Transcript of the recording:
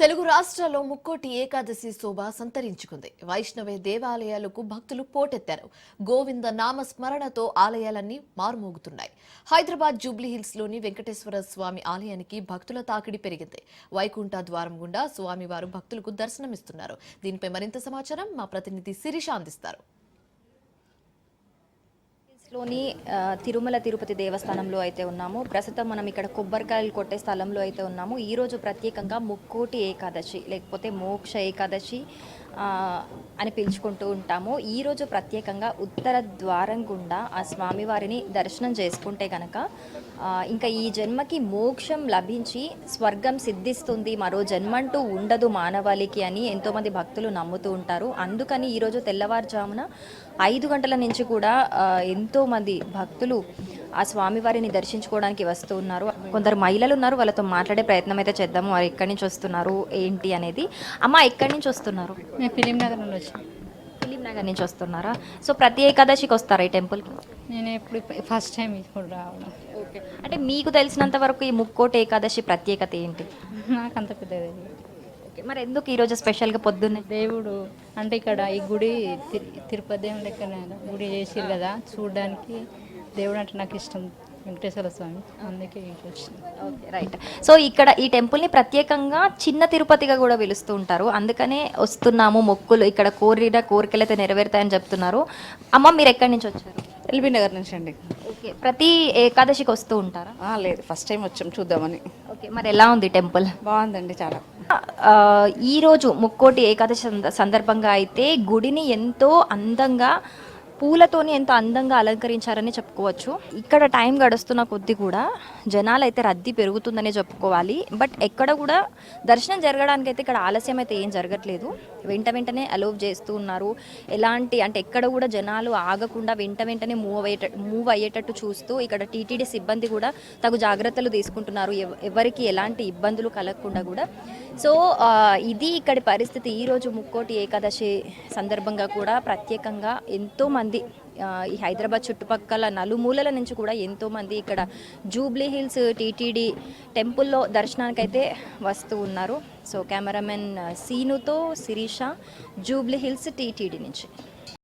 తెలుగు రాష్ట్రాల్లో ముక్కోటి ఏకాదశి శోభ సంతరించుకుంది. వైష్ణవ దేవాలయాలకు భక్తులు పోటెత్తారు. గోవింద నామ స్మరణతో ఆలయాలన్నీ మారుమోగుతున్నాయి. హైదరాబాద్ జూబ్లీహిల్స్లోని వెంకటేశ్వర స్వామి ఆలయానికి భక్తుల తాకిడి పెరిగింది. వైకుంఠ ద్వారం గుండా స్వామివారు భక్తులకు దర్శనమిస్తున్నారు. దీనిపై మరింత సమాచారం మా ప్రతినిధి శిరీష అందిస్తారు. లోని తిరుమల తిరుపతి దేవస్థానంలో అయితే ఉన్నాము. ప్రస్తుతం మనం ఇక్కడ కొబ్బరికాయలు కొట్టే స్థలంలో అయితే ఉన్నాము. ఈరోజు ప్రత్యేకంగా ముక్కోటి ఏకాదశి లేకపోతే మోక్ష ఏకాదశి అని పిలుచుకుంటూ ఉంటాము. ఈరోజు ప్రత్యేకంగా ఉత్తర ద్వారం గుండా ఆ స్వామివారిని దర్శనం చేసుకుంటే కనుక ఇంకా ఈ జన్మకి మోక్షం లభించి స్వర్గం సిద్ధిస్తుంది మరో జన్మంటూ ఉండదు మానవాళికి అని ఎంతోమంది భక్తులు నమ్ముతూ ఉంటారు. అందుకని ఈరోజు తెల్లవారుజామున ఐదు గంటల నుంచి కూడా ఎంతోమంది భక్తులు ఆ స్వామివారిని దర్శించుకోవడానికి వస్తూ ఉన్నారు. కొందరు మహిళలు ఉన్నారు. వాళ్ళతో మాట్లాడే ప్రయత్నం అయితే చేద్దాము. వారు ఎక్కడి నుంచి వస్తున్నారు? ఏంటి అనేది. అమ్మ ఎక్కడి నుంచి వస్తున్నారు? మేము ఫిలిం నగర్ నుండి వచ్చాం. ఫిలిం నగర్ నుంచి వస్తున్నారా? సో ప్రతి ఏకాదశికి వస్తారా ఈ టెంపుల్కి? నేను ఎప్పుడు ఫస్ట్ టైం ఇప్పుడు రావడం. ఓకే. అంటే మీకు తెలిసినంత వరకు ఈ ముక్కోటి ఏకాదశి ప్రత్యేకత ఏంటి? నాకు అంత పెద్దది ఓకే. మరి ఎందుకు ఈరోజు స్పెషల్గా పొద్దున్నే? దేవుడు అంటే ఇక్కడ ఈ గుడి తిరు- తిరుపతి దేవుని లెక్కనే గుడి చేసిరు కదా. చూడడానికి దేవుడు అంటే నాకు ఇష్టం. వెంకటేశ్వర స్వామి. అందుకే ఓకే రైట్. సో ఇక్కడ ఈ టెంపుల్ని ప్రత్యేకంగా చిన్న తిరుపతిగా కూడా పిలుస్తూ ఉంటారు. అందుకనే వస్తున్నాము మొక్కులు. ఇక్కడ కోరిన కోరికలు అయితే నెరవేరుతాయని చెప్తున్నారు. అమ్మ మీరు ఎక్కడి నుంచి వచ్చారు? ఎల్బీ నగర్ నుంచి అండి. ఓకే ప్రతి ఏకాదశికి వస్తూ ఉంటారా? ఆ, లేదు. ఫస్ట్ టైం వచ్చాం చూద్దామని. ఓకే మరి ఎలా ఉంది టెంపుల్? బాగుందండి చాలా. ఆ, ఈరోజు ముక్కోటి ఏకాదశి సంద- సందర్భంగా అయితే గుడిని ఎంతో అందంగా పూలతోని ఎంతో అందంగా అలంకరించారని చెప్పుకోవచ్చు. ఇక్కడ టైం గడుస్తున్న కొద్దీ కూడా జనాలు అయితే రద్దీ పెరుగుతుందనే చెప్పుకోవాలి. బట్ ఎక్కడ కూడా దర్శనం జరగడానికి అయితే ఇక్కడ ఆలస్యం అయితే ఏం జరగట్లేదు. వెంట వెంటనే అలోవ్ చేస్తూ ఉన్నారు. ఎలాంటి అంటే ఎక్కడ కూడా జనాలు ఆగకుండా వెంట వెంటనే మూవ్ అయ్యేట మూవ్ అయ్యేటట్టు చూస్తూ ఇక్కడ టీటీడీ సిబ్బంది కూడా తగు జాగ్రత్తలు తీసుకుంటున్నారు. ఎవ- ఎవరికి ఎలాంటి ఇబ్బందులు కలగకుండా కూడా సో ఇది ఇక్కడి పరిస్థితి. ఈరోజు ముక్కోటి ఏకాదశి సందర్భంగా కూడా ప్రత్యేకంగా ఎంతోమంది ఈ హైదరాబాద్ చుట్టుపక్కల నలుమూలల నుంచి కూడా ఎంతోమంది ఇక్కడ జూబ్లీ హిల్స్ టీటీడీ టెంపుల్లో దర్శనానికైతే వస్తూ ఉన్నారు. సో కెమెరామెన్ సీనుతో శిరీష జూబ్లీ హిల్స్ టీటీడీ నుంచి.